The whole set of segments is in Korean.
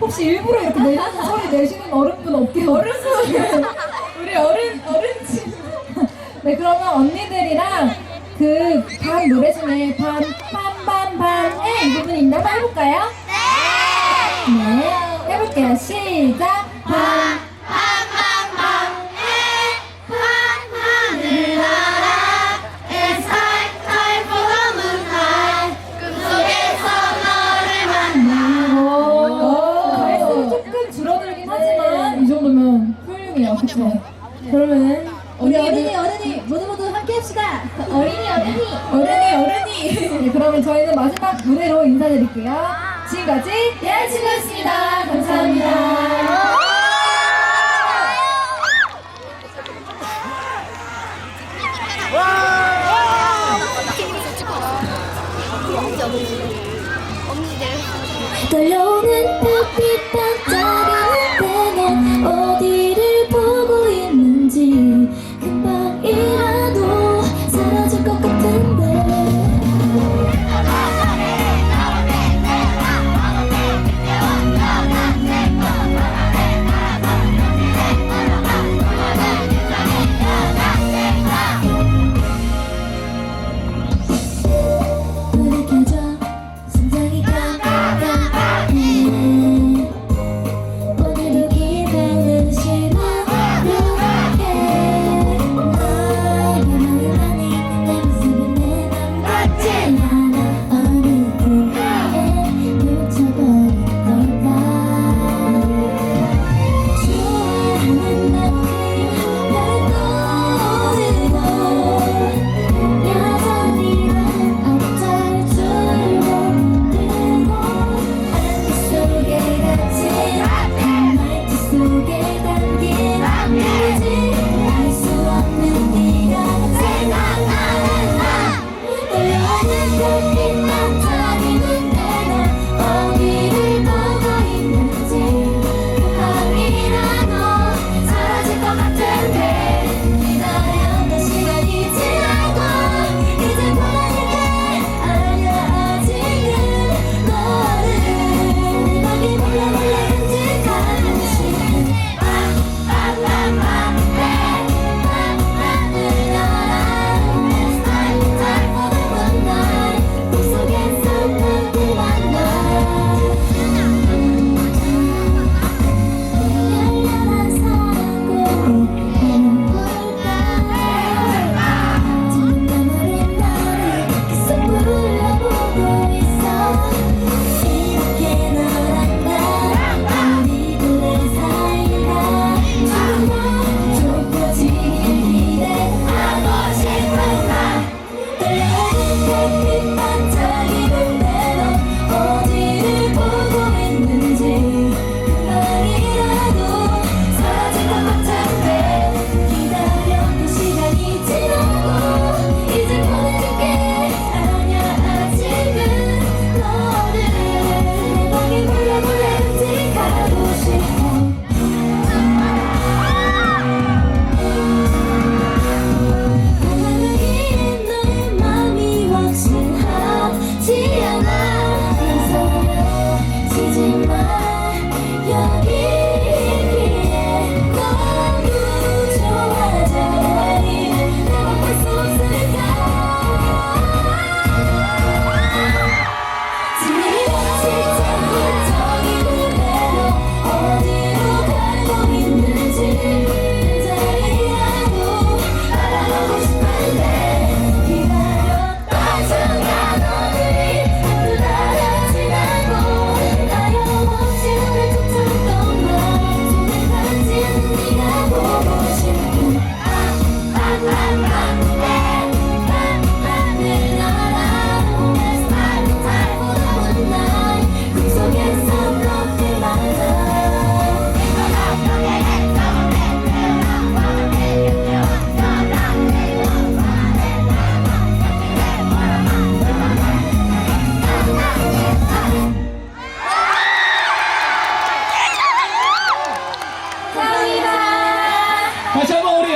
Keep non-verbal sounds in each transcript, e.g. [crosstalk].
혹시 일부러 이렇게 내는 소리 내시는 어른분 없게요? 어른분 우리 어른 어른 친구 네 그러면 언니들이랑 그 반 노래 중에 반반반반에 이 부분 있나 한번 해볼까요? 네 해볼게요 시작 반 그쵸? 그러면 우리 어린이 어른이 어른이 모두 모두 함께 합시다. [laughs] 어린이 어른이. 어른이 어른이 네, [laughs] 그러면 저희는 마지막 무대로 인사드릴게요. 지금까지 여자친구였습니다. 감사합니다. 떨려오는 불빛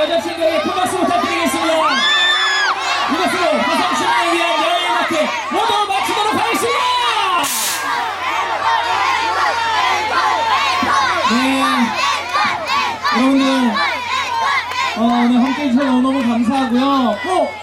여자친구에게 큰 박수 부탁드리겠습니다. 이것으로 화성신을 위한 여행의 마트 모두 마치도록 하겠습니다. 네. 여러분들, 어, 오늘 함께 해주셔서 너무 감사하고요. 꼭